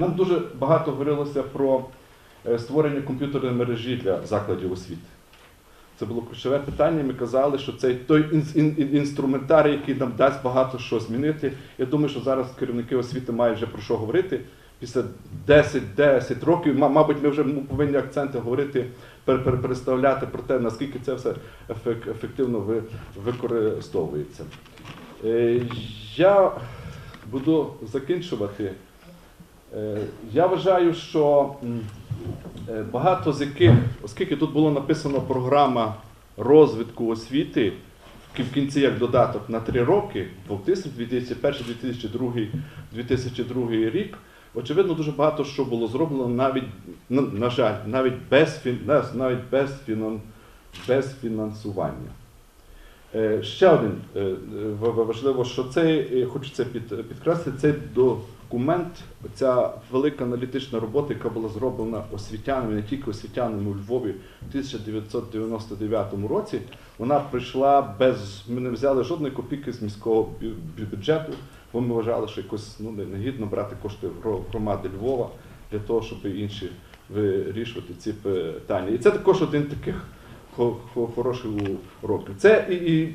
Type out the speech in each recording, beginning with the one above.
нам дуже багато говорилося про е, створення комп'ютерної мережі для закладів освіти. Це було ключове питання. Ми казали, що це той ін- ін- ін- інструментарій, який нам дасть багато що змінити. Я думаю, що зараз керівники освіти мають вже про що говорити. Після 10-10 років, мабуть, ми вже повинні акценти говорити, пер- пер- переставляти про те, наскільки це все ефективно використовується. Е, Я буду закінчувати. Е, Я вважаю, що е, багато з яких, оскільки тут було написано програма розвитку освіти в кінці як додаток на три роки, 2001, 2002, 2002 рік, очевидно, дуже багато що було зроблено навіть, на, жаль, навіть без, навіть без, без фінансування. Е, Ще один ва- ва- важливо, що цей, е, хочу це під, підкреслити, цей документ, ця велика аналітична робота, яка була зроблена освітянами, не тільки освітянами у Львові в 1999 році, вона прийшла без. Ми не взяли жодної копійки з міського бю- бю- бюджету, бо ми вважали, що якось ну, негідно брати кошти громади Львова для того, щоб інші вирішувати ці питання. І це також один таких хо- хо- хороших уроків. Це і, і,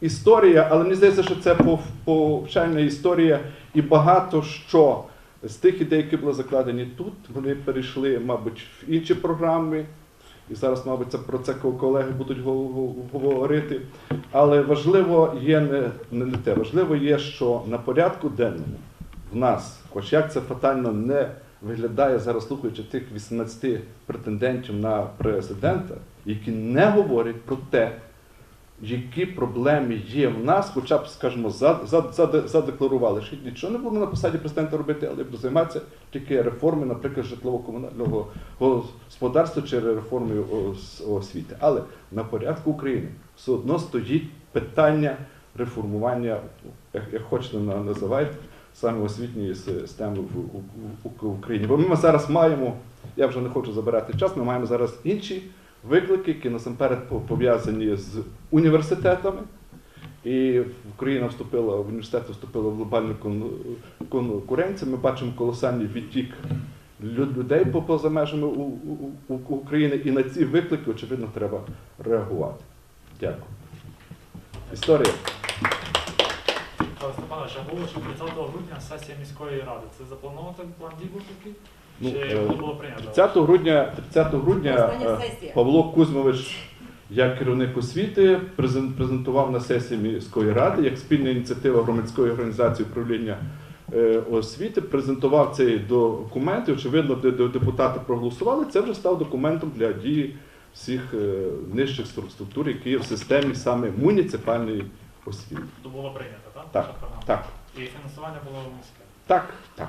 історія, але мені здається, що це пов- повчальна історія, і багато що з тих ідей, які були закладені тут, вони перейшли, мабуть, в інші програми. І зараз, мабуть, це про це колеги будуть го- го- говорити. Але важливо є не, не те. Важливо є, що на порядку денному в нас, хоч як це фатально не виглядає зараз, слухаючи тих 18 претендентів на президента, які не говорять про те, які проблеми є в нас, хоча б, скажімо, за- за- задекларували, що нічого не будемо на посаді президента робити, але буду займатися тільки реформи, наприклад, житлово-комунального господарства чи реформи освіти. Але на порядку України все одно стоїть питання реформування, як, хочете на- називайте, саме освітньої системи в Україні. Бо ми зараз маємо, я вже не хочу забирати час, ми маємо зараз інші виклики, які насамперед пов'язані з університетами. І Україна вступила в університети вступила в глобальну конкуренцію. Ми бачимо колосальний відтік людей по- поза межами України, і на ці виклики, очевидно, треба реагувати. Дякую. Історія. Степанович, а було, що 30 грудня сесія міської ради. Це заплановано план дій був такий? Ну, Чи е, воно було прийнято? 30 грудня, 30 грудня Остання е, сесія. Павло Кузьмович, як керівник освіти, презен- презентував на сесії міської ради як спільна ініціатива громадської організації управління е, освіти, презентував цей документ. І, очевидно, де де депутати проголосували. Це вже став документом для дії всіх е, нижчих стру- структур, які є в системі саме муніципальної освіти. То було прийнято, так? Так, програма. Так, І фінансування було міське. так, так.